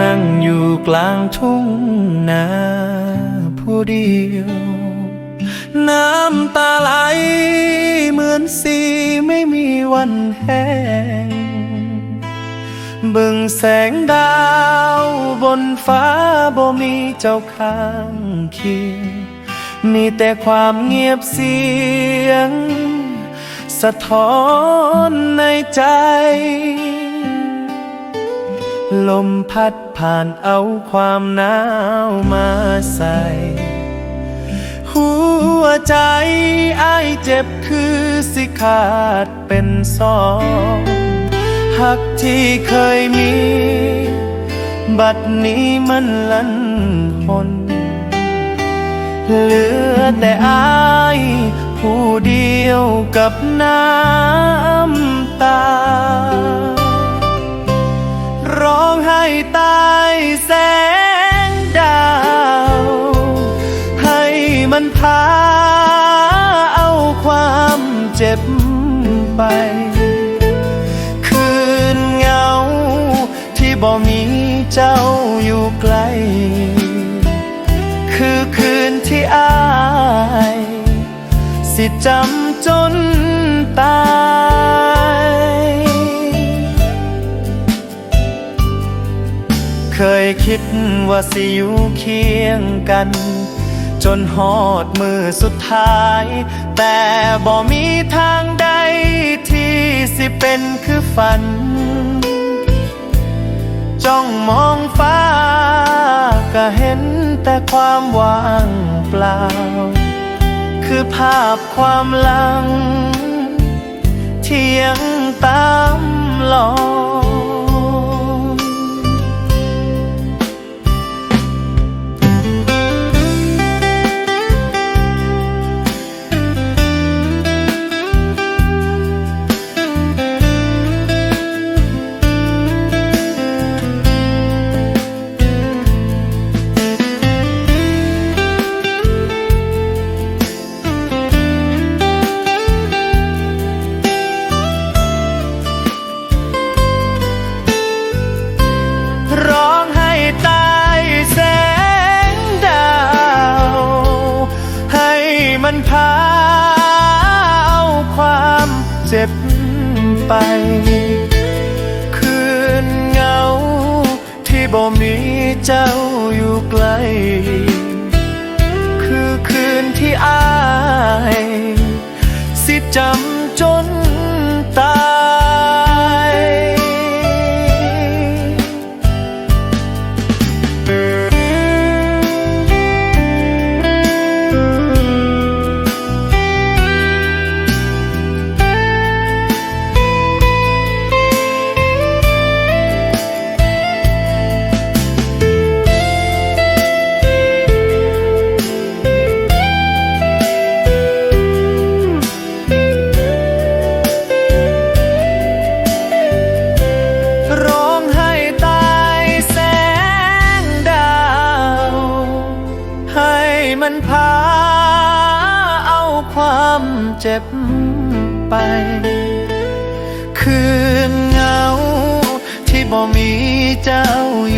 นั่งอยู่กลางทุ่งนาผู้เดียว น้ำตาไหลเหมือนสีไม่มีวันแห้งบิ่งแสงดาวบนฟ้าบ่มีเจ้าข้างเคียง มีแต่ความเงียบเสียง สะท้อนในใจ ลมพัดผ่านเอาความหนาวมาใส่ หัวใจไอ้เจ็บคือสิขาดเป็นสองหักที่เคยมี บัดนี้มันลันหนเหลือแต่อายผู้เดียวกับน้ำตา ร้องไห้ตายแสงดาว ให้มันพาเอาความเจ็บไป คืนเงา ที่บ่มีเจ้าอยู่ใกล้คือคืนที่อาย สิจำจนตาย คิดว่าสิอยู่เคียงกัน จนหอดมือสุดท้าย แต่บ่มีทางใดที่สิเป็นคือฝัน จ้องมองฟ้า ก็เห็นแต่ความว่างเปล่า คือภาพความลัง ที่ยังตามหลอก ไป มันพาเอาความเจ็บไป คืนเงาที่บ่มีเจ้าอยู่